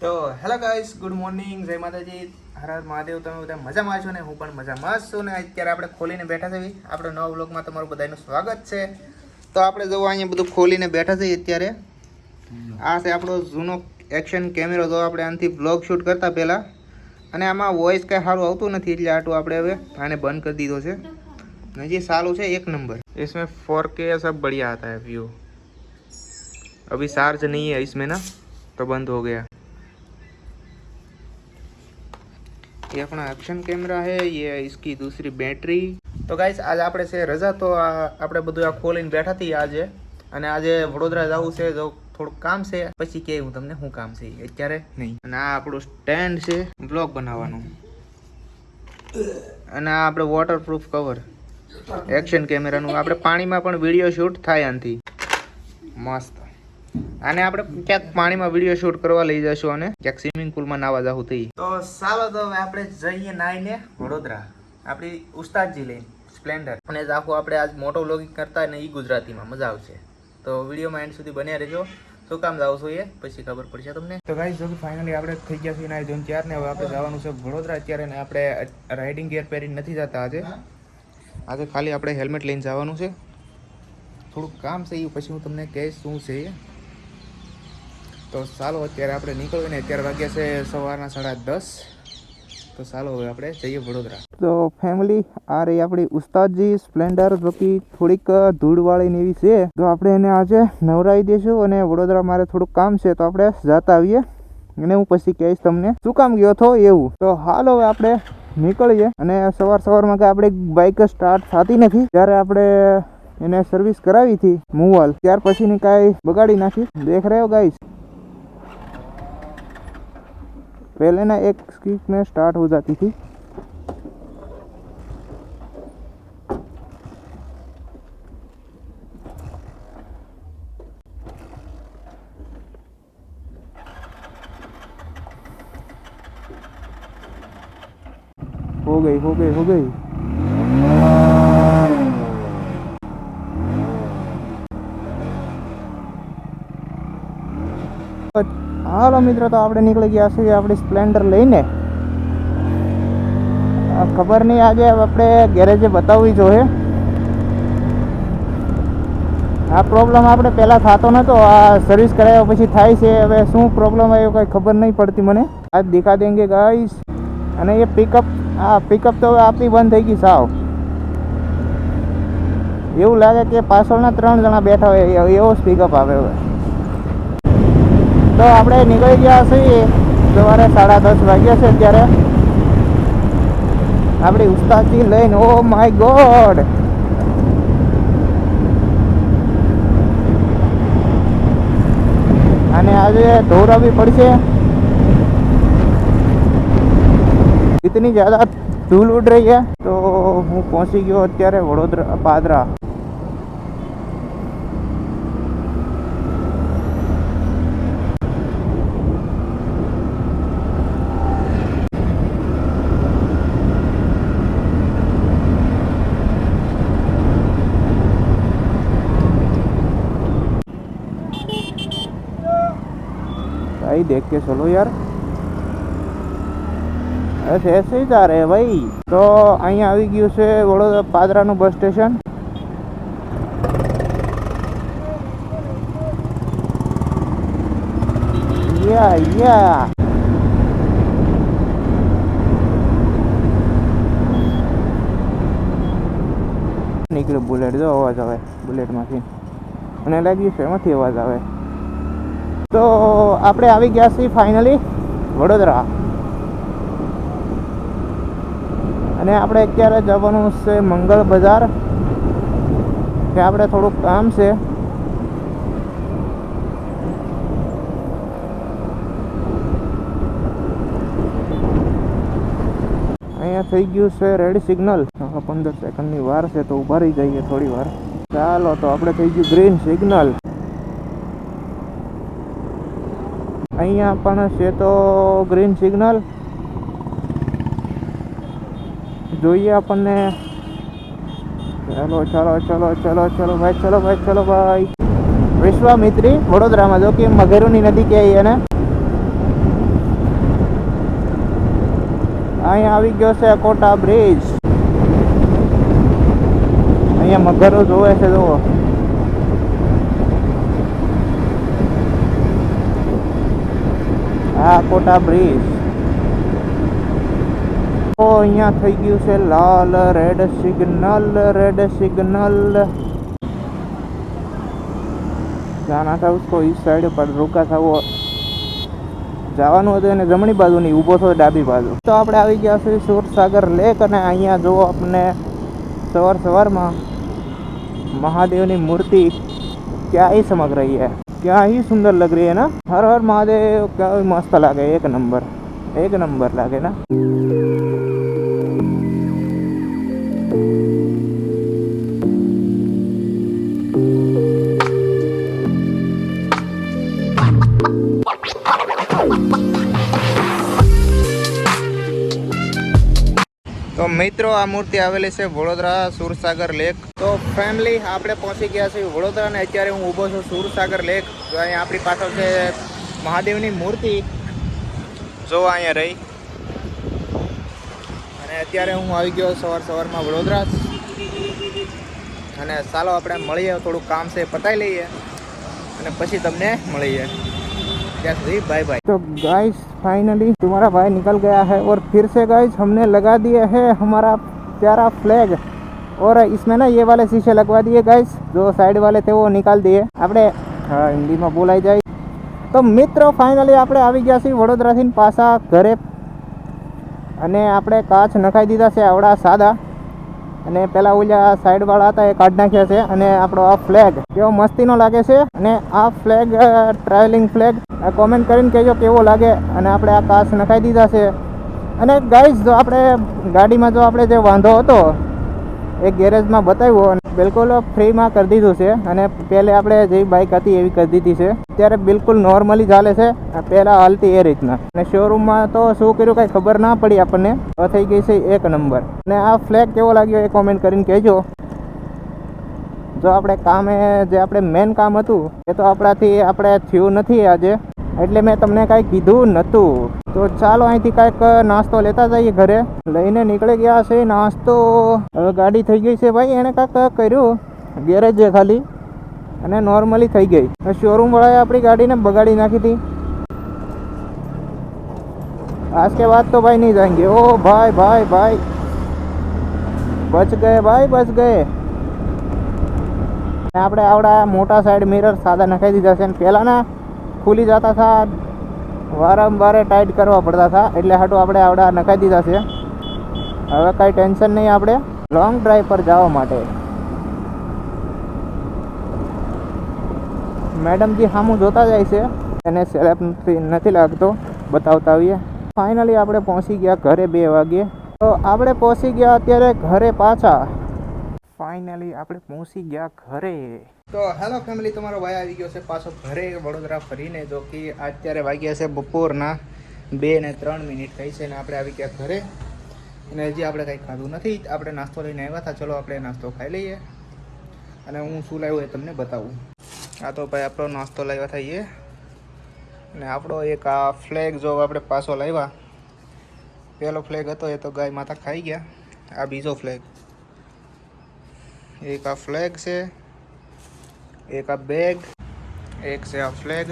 તો hello guys good morning જય માતાજી હર હર મહાદેવ તમે બધા મજામાં છો ને હું પણ મજામાં જ છું ને અત્યારે આપણે ખોલીને બેઠા છીએ આપણે નવા બ્લોગમાં તમારું બધાનું સ્વાગત છે તો આપણે જો અહીંયા બધું ખોલીને બેઠા છીએ અત્યારે આ છે આપણો જૂનો એક્શન કેમેરો તો આપણે આનાથી બ્લોગ શૂટ કરતા પહેલાં અને આમાં વોઇસ કાંઈ સારું આવતું નથી એટલે આટલું આપણે હવે આને બંધ કરી દીધો છે અને જે સારું છે એક નંબર इसमें फोर के सब बढ़िया आता है व्यू अभी चार्ज नहीं है इसमें ना तो बंद हो गया ये अपना एक्शन कैमरा है ये इसकी दूसरी बैटरी તો ગાઈસ આજે આપણે છે રજા તો આ આપણે બધું આ ખોલીને બેઠા હતી આજે અને આજે વડોદરા જવું છે જો થોડુંક કામ છે પછી કે હું તમને શું કામ છે ઈ. અત્યારે નહીં અને આ આપણું સ્ટેન્ડ છે બ્લોગ બનાવવાનું અને આ આપણે વોટરપ્રૂફ કવર એક્શન કેમેરાનું આપણે પાણીમાં પણ વિડીયો શૂટ થાય આનાથી મસ્ત આને આપણે ક્યાંક પાણીમાં વીડિયો શૂટ કરવા લઈ જશું અને ક્યાંક સ્વિમિંગ પુલમાં નાવા જવું થઈ. તો ચાલો તો હવે આપણે જઈએ નાઈને વડોદરા. આપણી ઉસ્તાદજી લઈને સ્પ્લેન્ડર. અને આખું આપણે આજ મોટો વ્લોગિંગ કરતા અને એ ગુજરાતીમાં મજા આવશે. તો વિડીયોમાં એન્ડ સુધી બન્યા રહેજો. શું કામ જાવ છો એ? પછી ખબર પડશે તમને. તો ગાઈસ જો ફાઇનલી આપણે થઈ ગયા છીએ નાઈ ત્યાર ને હવે આપણે જવાનું છે વડોદરા અત્યારે ને આપણે રાઇડિંગ ગિયર પહેરીને નથી જતા આજે. આજે ખાલી આપણે હેલ્મેટ લઈને જવાનું છે. થોડુંક કામ છે એ પછી હું તમને કહીશ શું છે. તો ચાલો, અત્યારે આપણે નીકળીએ ને અત્યારે વાગ્યા છે સવારના સાડા દસ. તો ચાલો હવે આપણે જઈએ વડોદરા. તો ફેમિલી આ રહી આપણી ઉસ્તાદજી, સ્પ્લેન્ડર જો થોડીક ધૂળવાળી ને એવી છે. તો આપણે એને આજે નવરાવી દઈશું અને વડોદરા મારે થોડુંક કામ છે, તો આપણે જતા આવીએ. અને હું પછી કહીશ તમને શું કામ ગયો હતો એવું. તો હાલ હવે આપણે નીકળીએ અને સવાર સવારમાં કે આપણે બાઇક સ્ટાર્ટ થતી નથી, ત્યારે આપણે એને સર્વિસ કરાવી હતી, મુવાલ. ત્યાર પછીની કાંઈ બગાડી નાખી. દેખ રહ્યો ગાઈસ पहले ना एक स्किक में स्टार्ट हो जाती थी। हो गई हो गई हो गई। હાલો મિત્રો, તો આપણે નીકળી ગયા છીએ આપણી સ્પ્લેન્ડર લઈને. ખબર નહીં આજે આપણે ગેરેજે બતાવવી જોઈએ. આ પ્રોબ્લેમ આપણે પહેલાં થતો નહોતો આ સર્વિસ કરાવ્યા પછી થાય છે. હવે શું પ્રોબ્લેમ આવ્યો કંઈ ખબર નહીં પડતી મને. આજ દેખા દેંગે ગાઈશ અને એ પિકઅપ આ પિકઅપ તો હવે આપણી બંધ થઈ ગઈ સાવ. એવું લાગે કે પાછળના ત્રણ જણા બેઠા હોય એવો જ પિકઅપ આવે હવે. તો આપણે નીકળી ગયા છીએ સવારે સાડા દસ વાગ્યા છે અત્યારે આપણી ઉસ્તાદજી લઈને ઓ માય ગોડ અને આજે ધોરાવી પડશે इतनी ज़्यादा धूल उड़ रही है તો હું પહોંચી ગયો અત્યારે વડોદરા પાદરા देख के चलो यार ऐसे ऐसे ही जा रहे हैं ભાઈ તો અહીંયા આવી ગયું છે વડોદરા પાદરાનું બસ સ્ટેશન યા યા નીકળ્યું બુલેટ જો અવાજ આવે બુલેટમાંથી અને લાગ્યું છે એમાંથી અવાજ આવે તો આપણે આવી ગયા છીએ ફાઇનલી વડોદરા. અને આપણે અત્યારે જવાનું છે મંગળ બજાર. કે આપણે થોડુંક કામ છે. અહીંયા થઈ ગયું છે રેડ સિગ્નલ પંદર સેકન્ડની વાર છે તો ઊભા રહી જઈએ થોડી વાર ચાલો, તો આપણે થઈ ગયું ગ્રીન સિગ્નલ અહીંયા પણ છે તો ગ્રીન સિગ્નલ જોઈએ આપણને. ચલો ચલો ચલો ચલો ચલો, ભાઈ ચલો ભાઈ ચલો, ભાઈ. વિશ્વામિત્રી વડોદરામાં, જો કે મઘેરુની નદી કહેવાય એને. અહીંયા આવી ગયો છે કોટા બ્રિજ અહીંયા મગરો જોવે છે, જુઓ. આ કોટા બ્રિજ ઓ અહીંયા થઈ ગયું છે લાલ રેડ સિગ્નલ રેડ સિગ્નલ જાના था उसको इस साइड पर रुका था वो જવાનું હતું એને જમણી બાજુ નહીં ઊભો થયો ડાબી બાજુ તો આપણે આવી ગયા છીએ સુરસાગર લેક અને અહીંયા જુઓ આપણને સવાર સવારમાં महादेव मूर्ति क्या ही चमक रही है क्या ही सुंदर लग रही है ना हर हर महादेव क्या ही मस्त लागे एक नंबर एक नंबर लागे ना મિત્રો, આ મૂર્તિ આવેલી છે વડોદરા સુરસાગર લેક. તો ફેમિલી આપણે પહોંચી ગયા છીએ વડોદરા અને અત્યારે હું ઊભો છું સુરસાગર લેક. તો અહીંયા આપણી પાછળ છે મહાદેવની મૂર્તિ. જો અહીંયા રહી. અને અત્યારે હું આવી ગયો સવાર સવારમાં વડોદરા. અને ચાલો આપણે મળીએ, થોડું કામ છે પતાવી લઈએ. અને પછી તમને મળીએ. ત્યાં સુધી बाय बाय तो गाइस फाइनली तुम्हारा भाई निकल गया है और फिर से गाइस हमने लगा दिए है हमारा प्यारा फ्लैग और इसमें ना ये वाले शीशे लगवा दिए गाइस जो साइड वाले थे वो निकाल दिए આપણે હા હિન્દીમાં બોલાઈ જાય તો મિત્રો ફાઇનલી આપણે આવી ગયા છીએ વડોદરાથી પાછા ઘરે અને આપણે કાચ નખાઈ દીધા છે આવડા સાદા અને પેલા ઓલા સાઈડ વાળા હતા એ કાઢ નાખ્યા છે અને આપણો આ ફ્લેગ કેવો મસ્તીનો લાગે છે અને આ ફ્લેગ ટ્રાવેલિંગ ફ્લેગ કોમેન્ટ કરીને કહેજો કેવો લાગે અને આપણે આ કાચ નખાઈ દીધા છે. અને ગાઈઝ જો આપણે ગાડીમાં જો આપણે જે વાંધો હતો, એ ગેરેજમાં બતાવ્યો અને બિલકુલ ફ્રીમાં કરી દીધું છે. અને પહેલે આપણે જે બાઇક હતી એવી કરી દીધી છે. અત્યારે બિલકુલ નોર્મલી ચાલે છે. પહેલાં હાલતી એ રીતના. અને શોરૂમમાં તો શું કર્યું કાંઈ ખબર ના પડી આપણને. થઈ ગઈ છે એક નંબર અને આ ફ્લેગ કેવો લાગ્યો એ કોમેન્ટ કરીને કહેજો. જો આપણે કામે જે આપણે મેન કામ હતું, એ તો આપણાથી આપણે થયું નથી આજે. એટલે મેં તમને કાંઈ કીધું નહોતું તો ચાલો અહીંથી કાંઈક નાસ્તો લેતા જઈએ ઘરે લઈને નીકળી ગયા છે નાસ્તો હવે ગાડી થઈ ગઈ છે ભાઈ એણે કાંઈક કર્યું ગેરેજ છે ખાલી અને નોર્મલી થઈ ગઈ શોરૂમ વાળાએ આપણી ગાડીને બગાડી નાખી હતી आज के बाद तो भाई नहीं जाएंगे ओ भाई भाई भाई बच गए भाई बच गए આપણે આવડા મોટા સાઈડ મિરર સાદા નખાઈ દીધા છે અને પહેલાંના ખુલી જતા હતા વારંવાર ટાઈટ કરવા પડતા હતા એટલે હાટું આપણે આવડા નખાઈ દીધા છે. હવે કાંઈ ટેન્શન નહીં આપણે. લોંગ ડ્રાઈવ પર જવા માટે. મેડમજી સામું જોતા જાય છે. એને સેલેપ નથી લાગતો. બતાવતા આવીએ. ફાઇનલી આપણે પહોંચી ગયા ઘરે બે વાગ્યે તો આપણે પહોંચી ગયા અત્યારે ઘરે પાછા. ફાઇનલી આપણે પહોંચી ગયા ઘરે. તો હેલો ફેમિલી તમારો ભાઈ આવી ગયો છે પાછો ઘરે વડોદરા ફરીને, જો કે અત્યારે વાગ્યા છે બપોરના બે ને ત્રણ મિનિટ થઈ છે ને આપણે આવી ગયા ઘરે. અને હજી આપણે કંઈ ખાધું નથી. આપણે નાસ્તો લઈને આવ્યા હતા. ચલો આપણે નાસ્તો ખાઈ લઈએ. અને હું શું લાવ્યું એ તમને બતાવું. આ તો ભાઈ આપણો નાસ્તો લાવ્યા હતા એ. અને આપણો એક આ ફ્લેગ જો આપણે પાછો લાવ્યા. પહેલો ફ્લેગ હતો એ તો ગાય માતા ખાઈ ગયા. આ બીજો ફ્લેગ એક આ ફ્લેગ છે. એક આ બેગ એક છે આ ફ્લેગ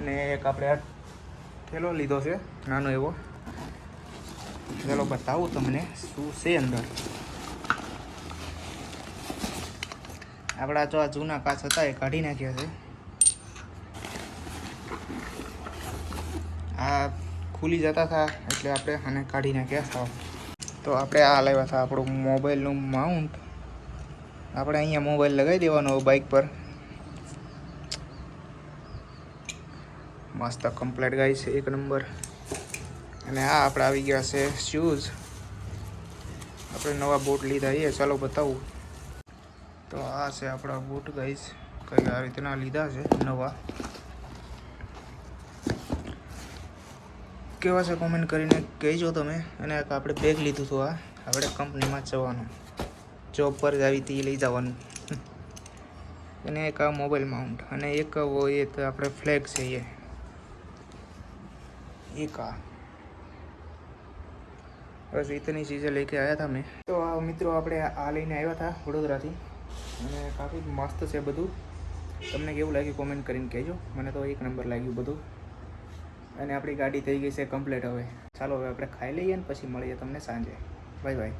ને એક આપણે આ થેલો લીધો છે નાનો એવો ચાલો બતાવું તમને શું છે અંદર આપણા જો આ જૂના કાચ હતા એ કાઢી નાખ્યા છે આ ખુલી જતા હતા એટલે આપણે આને કાઢી નાખ્યા હતા તો આપણે આ લાવ્યા હતા આપણું મોબાઈલનું માઉન્ટ આપણે અહીંયા મોબાઈલ લગાવી દેવાનો બાઇક પર. મસ્ત કમ્પ્લેટ ગાય છે એક નંબર અને આ આપણે આવી ગયા છે શૂઝ આપણે નવા બૂટ લીધા એ ચાલો બતાવું. તો આ છે આપણા બૂટ ગાઈસ કંઈ આ રીતના લીધા છે, નવા. કેવા છે કોમેન્ટ કરીને કહેજો તમે. અને આપણે બેગ લીધું હતું આ. આપણે કંપનીમાં જવાનું. જોબ પર જ આવી હતી, લઈ જવાનું. અને એક આ મોબાઈલ માઉન્ટ અને એક એ તો આપણે ફ્લેગ છે એ. એક આ. બસ ઇતની ચીઝે લઈ આવ્યા હતા મેં તો આ મિત્રો આપણે આ લઈને આવ્યા હતા વડોદરાથી. અને કાફી મસ્ત છે બધું. તમને કેવું લાગ્યું કોમેન્ટ કરીને કહેજો. મને તો એક નંબર લાગ્યું બધું. અને આપણી ગાડી થઈ ગઈ છે કમ્પ્લીટ હવે. ચાલો હવે આપણે ખાઈ લઈએ ને પછી મળીએ તમને સાંજે. Bye bye.